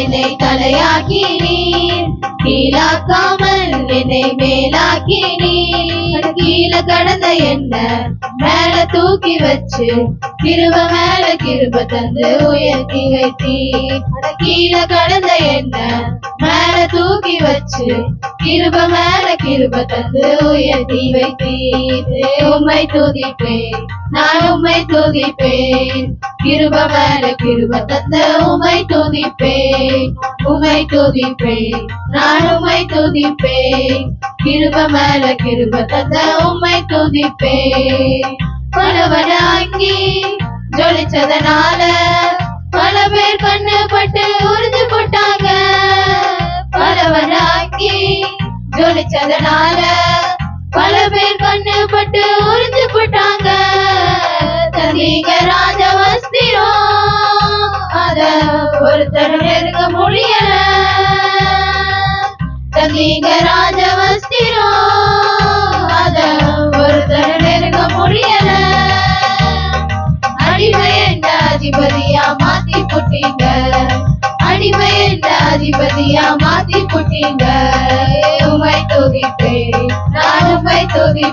என்னை தலையாக்கினீர் கீழாக்காமல் என்னை மேலாக்கினீர். நீர் கடந்த என்ன? மேல தூக்கி வச்சு கிருப மேல கிருப தந்து உயர்த்தி வைத்தி. கீழே கடந்த என்ன? மேல தூக்கி வச்சு கிருப மேல கிருப தந்து உயர்த்தி வைத்தி. உம்மை துதிப்பேன் நான் உம்மை துதிப்பேன். கிருப மேல கிருப தந்த உம்மை துதிப்பேன். உம்மை துதிப்பேன் நான் உம்மை துதிப்பேன். கிருப மேல கிருப தந்த உம்மை துதிப்பே. பலவனாங்கி ஜொலிச்சதனால பல பேர் கண்ணு பட்டு உறிஞ்சு போட்டாங்க பலவனாக்கி ஜொலிச்சதனால பல பேர் கண்ணு பட்டு உறிஞ்சு போட்டாங்க தந்தீங்க ராஜ வஸ்திரம் அத ஒருத்தர் நெருங்க முடியல. தந்தீங்க ராஜ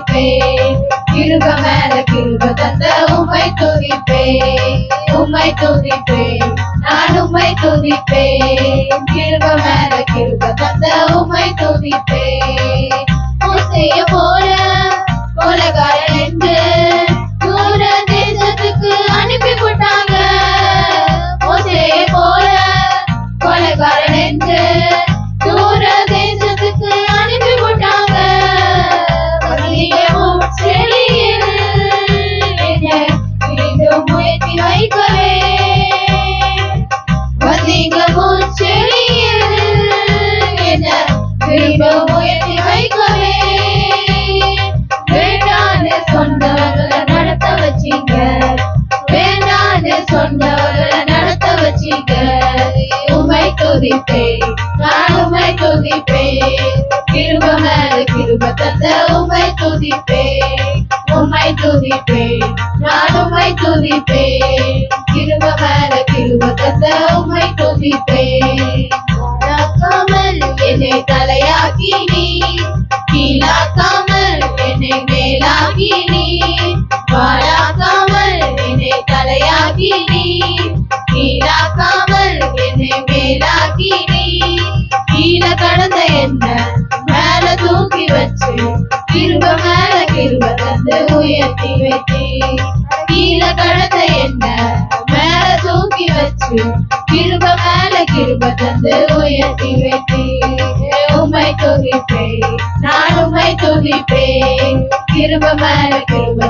துதிப்பேன் கிருப மேல கிருப தந்த உமை துதிப்பே உமை துதிப்பே நான் உமை துதிப்பே கிருப மேல கிருப தந்த வேண்டான்னு சொன்னவர்களை நடத்த வச்சிக்க உமை துதிப்பேன். நான் உமை துதிப்பேன். கிருப மேல கிருப தந்த உமை துதிப்பேன். உமை துதிப்பேன். நான் உமை துதிப்பேன். கிருப மேல கிருப தந்த உமை துதிப்பேன். கட்டி வைத்து கீழே கடந்த என்ன மேல தூக்கி வச்சு கிருப மேல கிருப தந்து உயர்த்தி வைத்து உமை துதிப்பேன் நான் உமை துதிப்பேன் கிருப மேல கிருப